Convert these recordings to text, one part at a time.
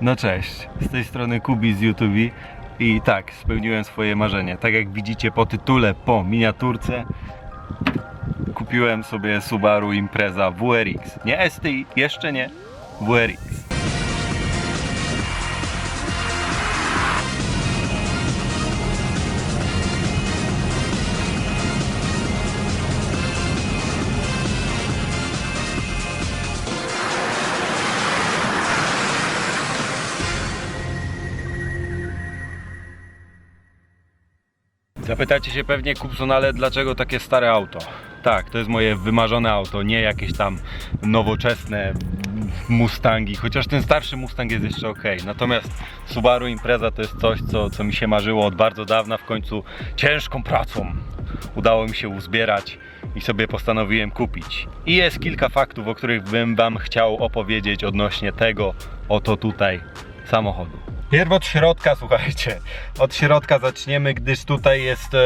No cześć, z tej strony Kubi z YouTube i tak, spełniłem swoje marzenie. Tak jak widzicie po tytule, po miniaturce kupiłem sobie Subaru Impreza WRX. Nie STI, jeszcze nie, WRX. Zapytacie się pewnie, Kupson, ale dlaczego takie stare auto? Tak, to jest moje wymarzone auto, nie jakieś tam nowoczesne Mustangi, chociaż ten starszy Mustang jest jeszcze ok. Natomiast Subaru Impreza to jest coś, co, co mi się marzyło od bardzo dawna, w końcu ciężką pracą udało mi się uzbierać i sobie postanowiłem kupić. I jest kilka faktów, o których bym Wam chciał opowiedzieć odnośnie tego oto tutaj samochodu. Pierw od środka, słuchajcie. Od środka zaczniemy, gdyż tutaj jest e,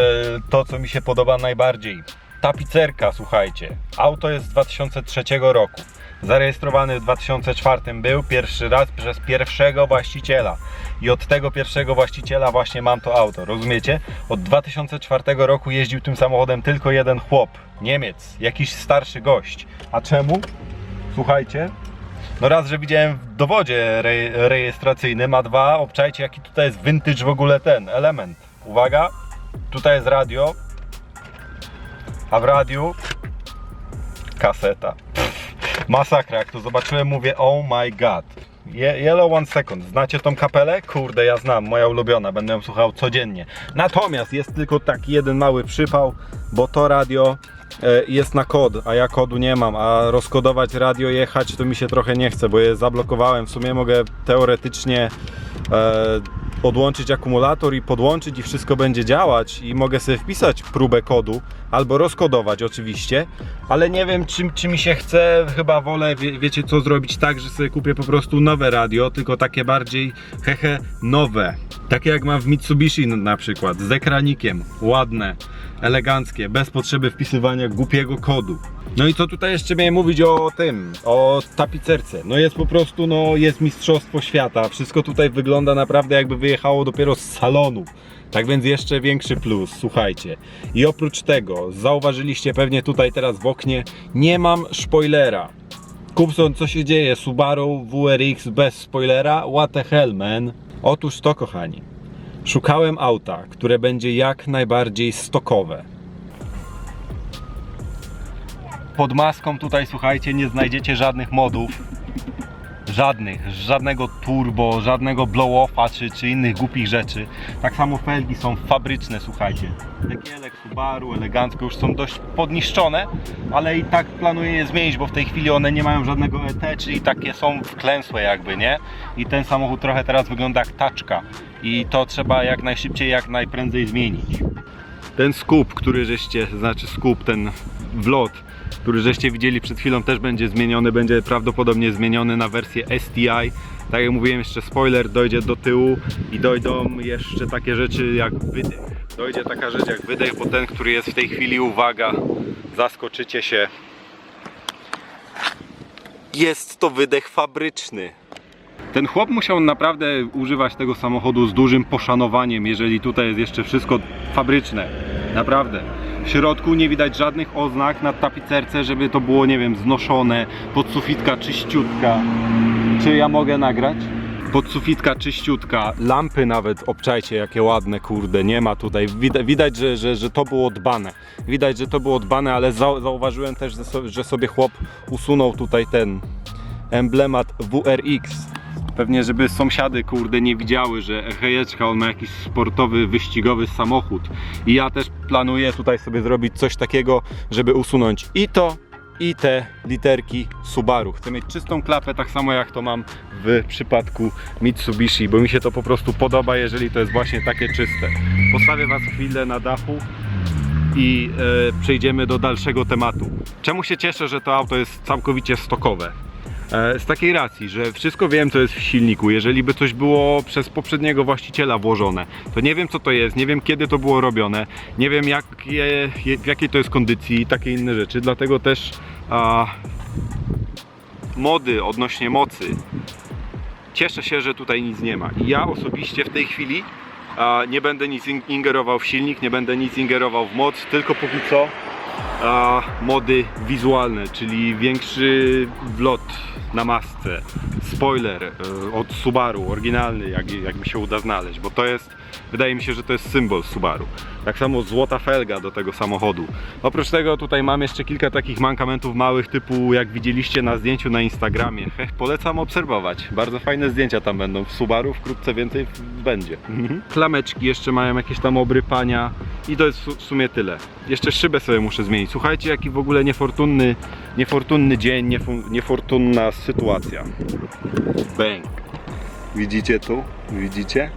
to, co mi się podoba najbardziej. Tapicerka, słuchajcie. Auto jest z 2003 roku. Zarejestrowany w 2004 był pierwszy raz przez pierwszego właściciela. I od tego pierwszego właściciela właśnie mam to auto, rozumiecie? Od 2004 roku jeździł tym samochodem tylko jeden chłop, Niemiec, jakiś starszy gość. A czemu? Słuchajcie, no raz, że widziałem w dowodzie re rejestracyjnym, a dwa, obczajcie jaki tutaj jest vintage w ogóle ten element. Uwaga, tutaj jest radio, a w radiu kaseta. Masakra, jak to zobaczyłem mówię oh my god. Je Yellow One Second, znacie tą kapelę? Kurde, ja znam, moja ulubiona, będę ją słuchał codziennie. Natomiast jest tylko taki jeden mały przypał, bo to radio jest na kod, a ja kodu nie mam, a rozkodować radio jechać to mi się trochę nie chce, bo je zablokowałem. W sumie mogę teoretycznie e, odłączyć akumulator i podłączyć i wszystko będzie działać i mogę sobie wpisać próbę kodu albo rozkodować oczywiście, ale nie wiem czy, czy mi się chce, chyba wolę, wie, wiecie co zrobić tak, że sobie kupię po prostu nowe radio, tylko takie bardziej hehe nowe, takie jak mam w Mitsubishi na przykład, z ekranikiem, ładne, eleganckie, bez potrzeby wpisywania głupiego kodu. No i co tutaj jeszcze miałem mówić o tym, o tapicerce. No jest po prostu, no jest mistrzostwo świata. Wszystko tutaj wygląda naprawdę jakby wyjechało dopiero z salonu. Tak więc jeszcze większy plus, słuchajcie. I oprócz tego, zauważyliście pewnie tutaj teraz w oknie, nie mam spoilera. Kupson, co się dzieje? Subaru WRX bez spoilera? What the hell, man? Otóż to, kochani. Szukałem auta, które będzie jak najbardziej stokowe. Pod maską tutaj, słuchajcie, nie znajdziecie żadnych modów. Żadnych, żadnego turbo, żadnego blow-offa czy, czy innych głupich rzeczy. Tak samo felgi są fabryczne, słuchajcie. Tekielek, Subaru, elegancko już są dość podniszczone, ale i tak planuję je zmienić, bo w tej chwili one nie mają żadnego ET, czyli takie są wklęsłe jakby, nie? I ten samochód trochę teraz wygląda jak taczka i to trzeba jak najszybciej, jak najprędzej zmienić. Ten skup, który żeście, znaczy skup, ten wlot, który żeście widzieli przed chwilą też będzie zmieniony, będzie prawdopodobnie zmieniony na wersję STI. Tak jak mówiłem, jeszcze spoiler dojdzie do tyłu i dojdą jeszcze takie rzeczy jak wydech. Dojdzie taka rzecz jak wydech, bo ten, który jest w tej chwili, uwaga, zaskoczycie się. Jest to wydech fabryczny. Ten chłop musiał naprawdę używać tego samochodu z dużym poszanowaniem, jeżeli tutaj jest jeszcze wszystko fabryczne. Naprawdę. W środku nie widać żadnych oznak na tapicerce, żeby to było, nie wiem, znoszone, podsufitka czyściutka. Czy ja mogę nagrać? Podsufitka czyściutka, lampy nawet, obczajcie jakie ładne, kurde, nie ma tutaj. Widać, widać że, że, że to było dbane. Widać, że to było dbane, ale zau- zauważyłem też, że sobie chłop usunął tutaj ten emblemat WRX. Pewnie, żeby sąsiady, kurde, nie widziały, że hejeczka, on ma jakiś sportowy, wyścigowy samochód. I ja też planuję tutaj sobie zrobić coś takiego, żeby usunąć i to, i te literki Subaru. Chcę mieć czystą klapę, tak samo jak to mam w przypadku Mitsubishi, bo mi się to po prostu podoba, jeżeli to jest właśnie takie czyste. Postawię Was chwilę na dachu i e, przejdziemy do dalszego tematu. Czemu się cieszę, że to auto jest całkowicie stokowe? E, Z takiej racji, że wszystko wiem co jest w silniku. Jeżeli by coś było przez poprzedniego właściciela włożone, to nie wiem co to jest, nie wiem kiedy to było robione, nie wiem jakie, w jakiej to jest kondycji i takie inne rzeczy. Dlatego też a, mody odnośnie mocy cieszę się, że tutaj nic nie ma. I ja osobiście w tej chwili a, nie będę nic in- ingerował w silnik, nie będę nic ingerował w moc, tylko póki co a, mody wizualne, czyli większy wlot na masce, spoiler e, od Subaru, oryginalny, jak, jak mi się uda znaleźć, bo to jest, wydaje mi się, że to jest symbol Subaru. Tak samo złota felga do tego samochodu. Oprócz tego tutaj mam jeszcze kilka takich mankamentów małych, typu jak widzieliście na zdjęciu na Instagramie. Polecam obserwować. Bardzo fajne zdjęcia tam będą. W Subaru wkrótce więcej będzie. Klameczki jeszcze mają jakieś tam obrypania i to jest w sumie tyle. Jeszcze szybę sobie muszę zmienić. Słuchajcie, jaki w ogóle niefortunny, niefortunny dzień, niefortunna sytuacja. Bang. Widzicie tu? Widzicie?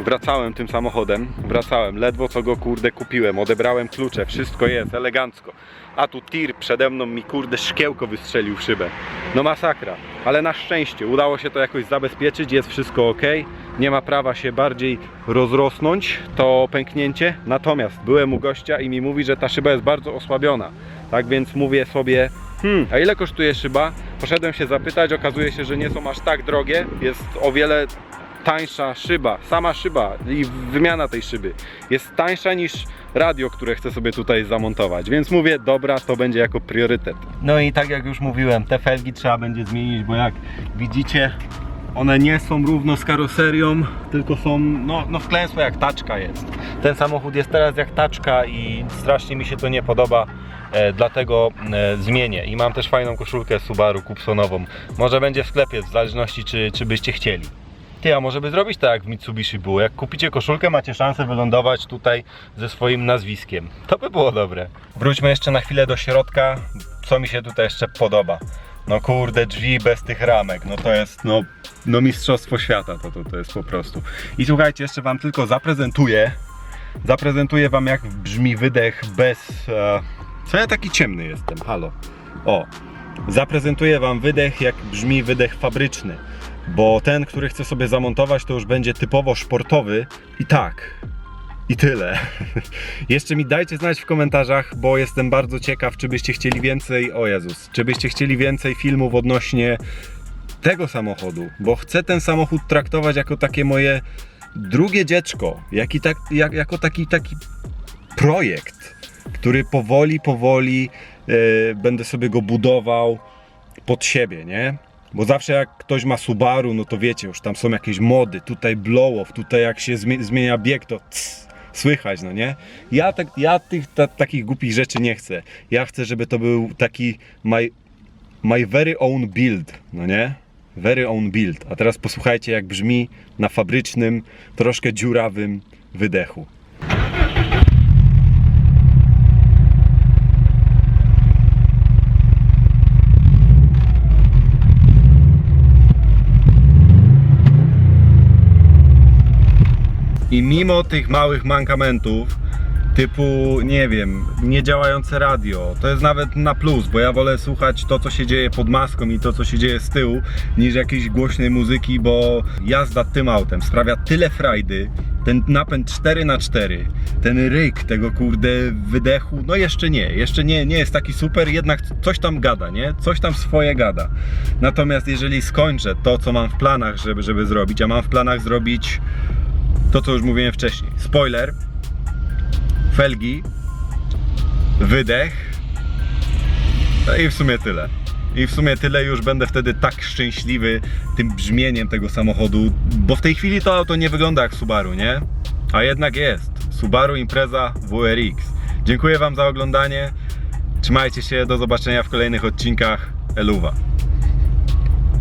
Wracałem tym samochodem, wracałem, ledwo co go kurde kupiłem, odebrałem klucze, wszystko jest, elegancko. A tu tir przede mną mi kurde szkiełko wystrzelił w szybę. No masakra, ale na szczęście udało się to jakoś zabezpieczyć, jest wszystko ok. Nie ma prawa się bardziej rozrosnąć to pęknięcie. Natomiast byłem u gościa i mi mówi, że ta szyba jest bardzo osłabiona. Tak więc mówię sobie, hmm, a ile kosztuje szyba? Poszedłem się zapytać, okazuje się, że nie są aż tak drogie, jest o wiele tańsza szyba, sama szyba i wymiana tej szyby jest tańsza niż radio, które chcę sobie tutaj zamontować. Więc mówię, dobra, to będzie jako priorytet. No i tak jak już mówiłem, te felgi trzeba będzie zmienić, bo jak widzicie, one nie są równo z karoserią, tylko są no, no wklęsłe jak taczka jest. Ten samochód jest teraz jak taczka i strasznie mi się to nie podoba. E, dlatego e, zmienię i mam też fajną koszulkę Subaru Kupsonową. Może będzie w sklepie, w zależności czy, czy byście chcieli. Ty, a może by zrobić tak jak w Mitsubishi było? Jak kupicie koszulkę, macie szansę wylądować tutaj ze swoim nazwiskiem. To by było dobre. Wróćmy jeszcze na chwilę do środka. Co mi się tutaj jeszcze podoba? No kurde, drzwi bez tych ramek. No to jest, no, no mistrzostwo świata to, to, to jest po prostu. I słuchajcie, jeszcze wam tylko zaprezentuję. Zaprezentuję wam jak brzmi wydech bez... E... Co ja taki ciemny jestem? Halo. O, zaprezentuję wam wydech jak brzmi wydech fabryczny bo ten, który chcę sobie zamontować, to już będzie typowo sportowy i tak. I tyle. Jeszcze mi dajcie znać w komentarzach, bo jestem bardzo ciekaw, czy byście chcieli więcej, o Jezus, czy byście chcieli więcej filmów odnośnie tego samochodu, bo chcę ten samochód traktować jako takie moje drugie dziecko, jaki tak, jak, jako taki, taki projekt, który powoli, powoli e, będę sobie go budował pod siebie, nie? Bo zawsze jak ktoś ma Subaru, no to wiecie, już tam są jakieś mody, tutaj blow-off, tutaj jak się zmie- zmienia bieg, to cs, słychać, no nie? Ja, tak, ja tych ta, takich głupich rzeczy nie chcę. Ja chcę, żeby to był taki my, my very own build, no nie? Very own build. A teraz posłuchajcie, jak brzmi na fabrycznym, troszkę dziurawym wydechu. I mimo tych małych mankamentów, typu, nie wiem, niedziałające radio, to jest nawet na plus, bo ja wolę słuchać to, co się dzieje pod maską i to, co się dzieje z tyłu, niż jakiejś głośnej muzyki, bo jazda tym autem sprawia tyle frajdy, ten napęd 4x4, ten ryk tego kurde wydechu, no jeszcze nie, jeszcze nie, nie jest taki super, jednak coś tam gada, nie? Coś tam swoje gada. Natomiast jeżeli skończę to, co mam w planach, żeby, żeby zrobić, a mam w planach zrobić to, co już mówiłem wcześniej. Spoiler, felgi, wydech, no i w sumie tyle. I w sumie tyle już będę wtedy tak szczęśliwy tym brzmieniem tego samochodu, bo w tej chwili to auto nie wygląda jak Subaru, nie? A jednak jest. Subaru Impreza WRX. Dziękuję Wam za oglądanie. Trzymajcie się, do zobaczenia w kolejnych odcinkach. Eluwa.